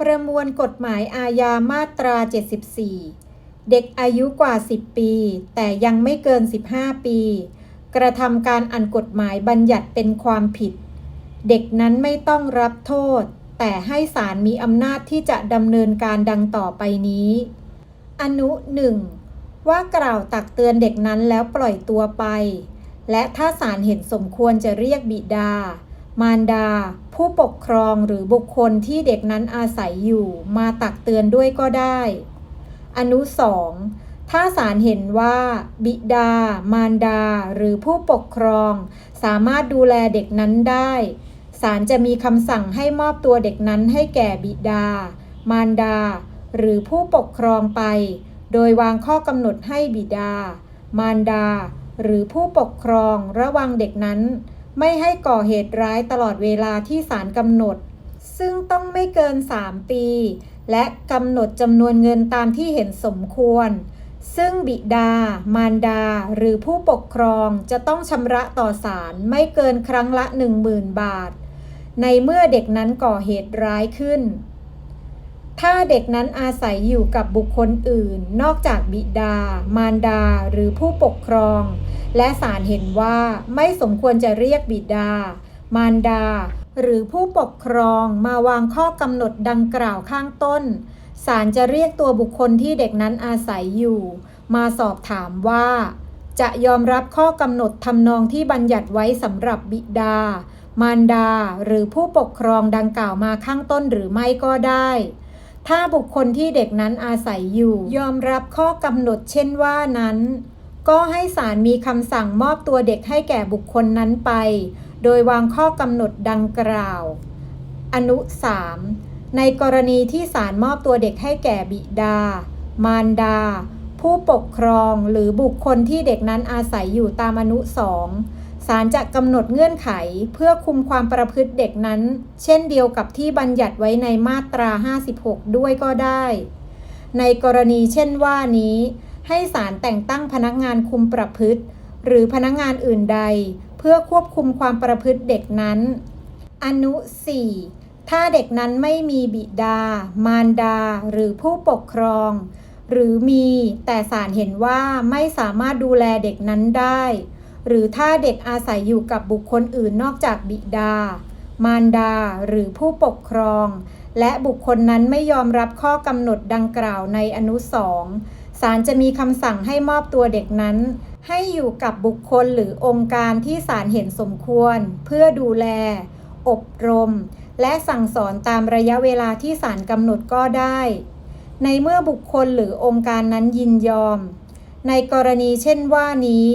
ประมวลกฎหมายอาญามาตรา 74 เด็กอายุกว่า 10 ปี แต่ยังไม่เกิน 15 ปี กระทำการอันกฎหมายบัญญัติเป็นความผิด เด็กนั้นไม่ต้องรับโทษ แต่ให้ศาลมีอำนาจที่จะดำเนินการดังต่อไปนี้ อนุ 1 ว่ากล่าวตักเตือนเด็กนั้นแล้วปล่อยตัวไป และถ้าศาลเห็นสมควรจะเรียกบิดา มารดา ผู้ปกครองหรือบุคคลที่เด็กนั้นอาศัยอยู่มาตักเตือนด้วยก็ได้ อนุสองถ้าศาลเห็นว่า บิดา มารดา หรือผู้ปกครอง สามารถดูแลเด็กนั้นได้ศาลจะมีคำสั่งให้มอบตัวเด็กนั้นให้แก่บิดา มารดา หรือผู้ปกครองไป โดยวางข้อกำหนดให้บิดา มารดา หรือผู้ปกครองระวังเด็กนั้น ไม่ให้ก่อเหตุร้ายตลอดเวลาที่ศาลกำหนด ซึ่งต้องไม่เกิน 3 ปี และกำหนดจำนวนเงินตามที่เห็นสมควร ซึ่งบิดา มารดา หรือผู้ปกครองจะต้องชำระต่อศาลไม่เกินครั้งละ 10,000 บาท ในเมื่อเด็กนั้นก่อเหตุร้ายขึ้น ถ้าเด็กนั้นอาศัยอยู่กับบุคคลอื่น นอกจากบิดา มารดา หรือผู้ปกครอง และศาลเห็นว่าไม่สมควรจะเรียกบิดา มารดา หรือผู้ปกครองมาวางข้อกำหนดดังกล่าวข้างต้นศาลจะเรียกตัวบุคคลที่เด็กนั้นอาศัยอยู่ มาสอบถามว่า จะยอมรับข้อกำหนดทำนองที่บัญญัติไว้สำหรับบิดา มารดา หรือผู้ปกครองดังกล่าวมาข้างต้นหรือไม่ก็ได้ ถ้าบุคคลที่เด็กนั้นอาศัยอยู่ ยอมรับข้อกำหนดเช่นว่านั้น ก็ให้ศาลมีคำสั่งมอบตัวเด็กให้แก่บุคคลนั้นไป โดยวางข้อกำหนดดังกล่าว อนุ 3 ในกรณีที่ศาลมอบตัวเด็กให้แก่บิดา มารดา ผู้ปกครองหรือบุคคลที่เด็กนั้นอาศัยอยู่ตามอนุสอง ศาลจะกำหนดเงื่อนไขเพื่อคุมความประพฤติเด็กนั้น เช่นเดียวกับที่บัญญัติไว้ในมาตรา 56 ด้วยก็ได้ ในกรณีเช่นว่านี้ ให้ศาลแต่งตั้งพนักงานคุมประพฤติ หรือพนักงานอื่นใด เพื่อควบคุมความประพฤติเด็กนั้น อนุ 4 ถ้าเด็กนั้นไม่มีบิดา มารดา หรือผู้ปกครอง หรือมีแต่ศาลเห็นว่าไม่สามารถดูแลเด็กนั้นได้ หรือถ้าเด็กอาศัยอยู่กับบุคคลอื่นนอกจากบิดา มารดา หรือผู้ปกครอง และบุคคลนั้นไม่ยอมรับข้อกำหนดดังกล่าวในอนุสองศาลจะมีคำสั่งให้มอบตัวเด็กนั้น ให้อยู่กับบุคคลหรือองค์การที่ศาลเห็นสมควร เพื่อดูแล อบรม และสั่งสอนตามระยะเวลาที่ศาลกำหนดก็ได้ ในเมื่อบุคคลหรือองค์การนั้นยินยอม ในกรณีเช่นว่านี้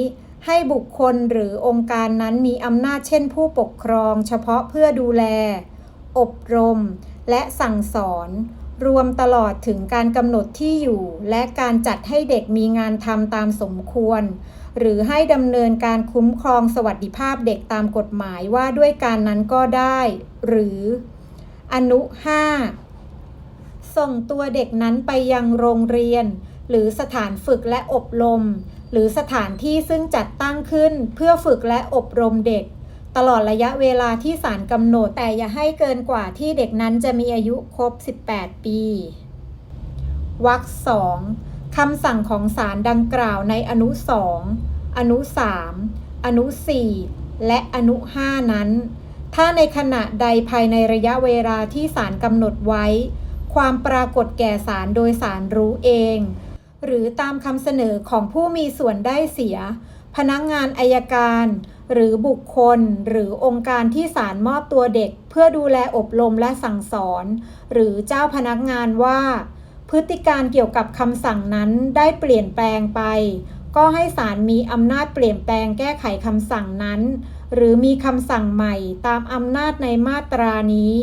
ให้บุคคลหรือองค์การนั้นมีอำนาจเช่นผู้ปกครอง เฉพาะเพื่อดูแล อบรม และสั่งสอน รวมตลอดถึงการกำหนดที่อยู่ และการจัดให้เด็กมีงานทำตามสมควร หรือให้ดำเนินการคุ้มครองสวัสดิภาพเด็กตามกฎหมายว่าด้วยการนั้นก็ได้ หรือ อนุ 5 ส่งตัวเด็กนั้นไปยังโรงเรียน หรือสถานฝึกและอบรม หรือสถานที่ซึ่งจัดตั้งขึ้นเพื่อฝึกและอบรมเด็ก ตลอดระยะเวลาที่ศาลกำหนดแต่อย่าให้เกินกว่าที่เด็กนั้นจะมีอายุครบ 18 ปีวรรคสองคำสั่งของศาลดังกล่าวในอนุ2องอนุ3อนุ4และอนุ5นั้น ถ้าในขณะใดภายในระยะเวลาที่ศาลกำหนดไว้ ความปรากฏแก่ศาลโดยศาลรู้เอง หรือตามคำเสนอของผู้มีส่วนได้เสีย พนักงานอายการ หรือบุคคล หรือองค์การที่ศาลมอบตัวเด็ก เพื่อดูแลอบรมและสั่งสอน หรือเจ้าพนักงานว่า พฤติการเกี่ยวกับคำสั่งนั้นได้เปลี่ยนแปลงไป ก็ให้ศาลมีอำนาจเปลี่ยนแปลงแก้ไขคำสั่งนั้น หรือมีคำสั่งใหม่ตามอำนาจในมาตรานี้